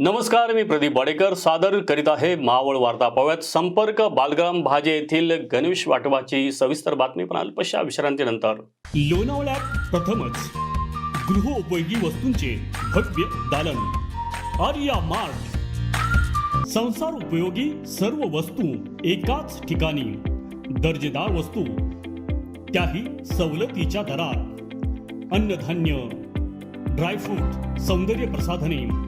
नमस्कार मी प्रदीप वाडेकर. सादर करीत आहे मावळ वार्ता पाहूयात. संपर्क बालग्राम भाजे येथील गणेश वाटवाची सविस्तर बातमी पण अल्पशा विश्रांतीनंतर. लोणावळ्यात प्रथमच गृहोपयोगी वस्तूंचे भव्य दालन. आर्या मार्ट. संसार उपयोगी सर्व वस्तू एकाच ठिकाणी. दर्जेदार वस्तू त्याही सवलतीच्या दरात. अन्नधान्य ड्रायफ्रूट सौंदर्य प्रसाधने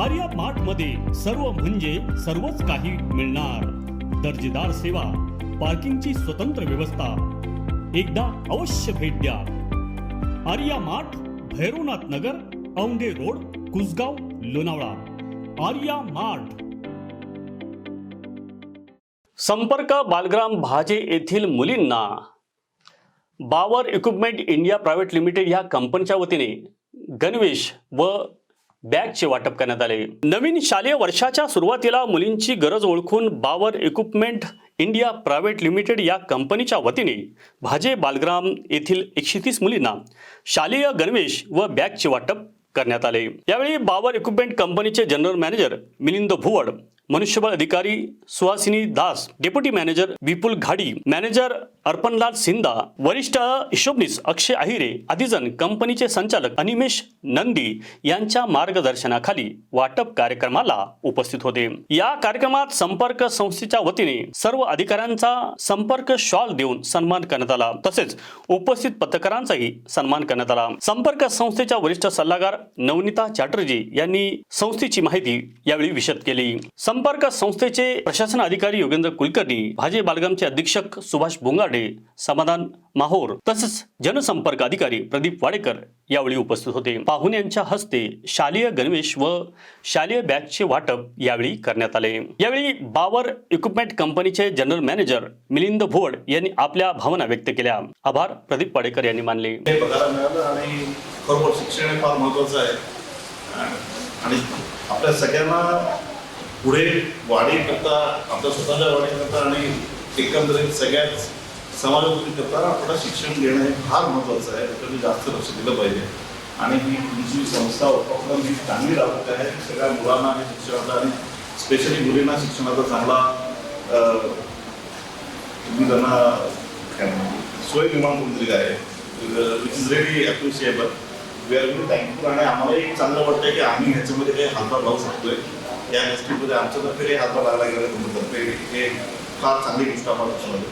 आर्या मार्टमध्ये सर्व म्हणजे सर्वच काही मिळणार. दर्जेदार सेवा पार्किंगची स्वतंत्र व्यवस्था एकदा अवश्य भेट द्या. Arya mart Bhairavnath Nagar Aundhe road Kusgaon Lonavala. Arya mart. संपर्क बालग्राम भाजे येथील मुलींना. Bauer equipment India private limited ह्या कंपनीच्या वतीने गणवेश व बॅगचे वाटप करण्यात आले. नवीन शालेय वर्षाच्या सुरुवातीला मुलींची गरज ओळखून Bauer equipment India private limited या कंपनीच्या वतीने भाजे बालग्राम येथील एकशे तीस मुलींना शालेय गणवेश व बॅगचे वाटप करण्यात आले. यावेळी बावर इक्विपमेंट कंपनीचे जनरल मॅनेजर मिलिंद भुवड मनुष्यबळ अधिकारी Suhasini Das deputy manager Vipul Ghadi manager Arpanlal Sindha वरिष्ठ हिशोबनीस अक्षय अहिरे आदी कंपनीचे संचालक अनिमेश नंदी यांच्या मार्गदर्शनाखाली वाटप कार्यक्रमाला उपस्थित होते. या कार्यक्रमात संपर्क संस्थेच्या वतीने सर्व अधिकाऱ्यांचा संपर्क शॉल देऊन सन्मान करण्यात आला. तसेच उपस्थित पत्रकारांचाही सन्मान करण्यात आला. संपर्क संस्थेच्या वरिष्ठ सल्लागार नवनीता चॅटर्जी यांनी संस्थेची माहिती यावेळी विशद केली. संपर्क संस्थेचे प्रशासन अधिकारी योगेंद्र कुलकर्णी भाजे बालगामचे अधीक्षक सुभाष बोंगाडे समाधान माहोर तसेच जनसंपर्क अधिकारी प्रदीप वाडेकर यावेळी उपस्थित होते. पाहुण्यांच्या हस्ते शालेय गणवेश व शालेय बॅगचे वाटप यावेळी करण्यात आले. यावेळी बावर इक्विपमेंट कंपनीचे जनरल मॅनेजर मिलिंद भोड यांनी आपल्या भावना व्यक्त केल्या. आभार प्रदीप वाडेकर यांनी मानले. आणि आपल्या सगळ्यांना पुढे वाढीकरता आपल्या स्वतःच्या वाढीकरता आणि एकंदरीत सगळ्याच करता आपल्याला शिक्षण घेणं हे फार महत्त्वाचं आहे. त्याच्याकडे जास्त लक्ष दिलं पाहिजे. आणि ही तुमची संस्था उपक्रम ही चांगली राबवत आहे. सगळ्या मुलांना आणि शिक्षणाचा आणि स्पेशली मुलींना शिक्षणाचा चांगला तुम्ही त्यांना काय सोय निर्माण करून दिली आहे. Which is ready appreciable we are very thankful आणि आम्हालाही चांगलं वाटतंय की आम्ही ह्याच्यामध्ये काही हातभार लावू शकतोय. या गोष्टीमध्ये आमच्यातर्फे काही हातभार लागला गेला तुमच्यातर्फे हे फार चांगली गोष्ट आम्हाला त्याच्यामध्ये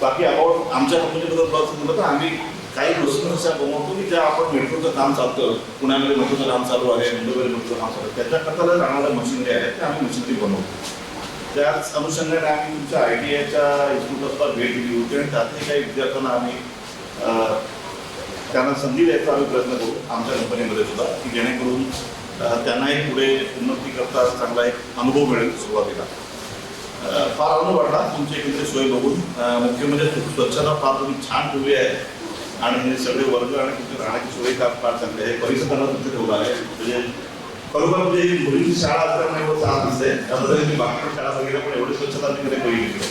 बाकी अबाउट आमच्या कंपनीबद्दल बोलायचं म्हणलं तर आम्ही काही गोष्टी अशा बनवतो की ज्या आपण मेट्रोचं काम चालतं. पुण्यामध्ये मेट्रोचं काम चालू आहे मुंबईमध्ये मेट्रोचं काम चालू आहे. त्याच्याकरता राहणाऱ्या मशिनरी आहेत त्या आम्ही मशिनरी बनवतो. त्याच अनुषंगाने आम्ही तुमच्या आय टी आयच्या इन्स्टिट्यूटला भेट दिली. होती आणि त्यातले काही विद्यार्थ्यांना आम्ही त्यांना संधी द्यायचा आम्ही प्रयत्न करू आमच्या कंपनीमध्ये सुद्धा की जेणेकरून त्यांनाही पुढे उन्नती करता चांगला एक अनुभव मिळेल सुरुवातीला. फार आनंद वाटला तुमची एकंदरीत सोय बघून. मुख्य म्हणजे स्वच्छता फार तुम्ही छान ठेवली आहे. आणि हे सगळे वर्ग आणि तुमच्या राहण्याची सोय का फार चांगली आहे. परिसर त्यांना ठेवला आहे. म्हणजे खरोखर म्हणजे मुलींची शाळा असल्यामुळे एवढं चांगलं दिसते त्याबद्दल मी बाकी शाळा वगैरे पण एवढी स्वच्छता मी कधी बघितली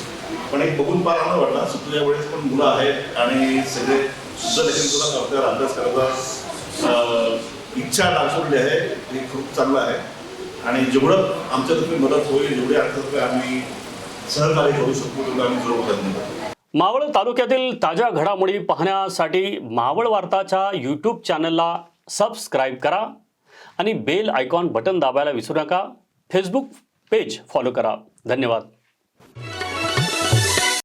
पण एक बघून फार आनंद वाटला. सुटल्या वेळेस पण मुलं आहेत आणि सगळे सुद्धा लेखन सुद्धा करतात अभ्यास करतात इच्छा दाखवली आहे हे खूप चांगलं आहे. आणि जेवढं आमच्यातर्फे मदत होईल जेवढे आमच्यातर्फे आम्ही सहकार्य करू शकतो तेवढं आम्ही जरूर प्रयत्न मावळ तालुक्यातील ताज्या घडामोडी पाहण्यासाठी मावळ वार्ताच्या यूट्यूब चॅनलला सबस्क्राईब करा आणि बेल आयकॉन बटन दाबायला विसरू नका. फेसबुक पेज फॉलो करा. धन्यवाद.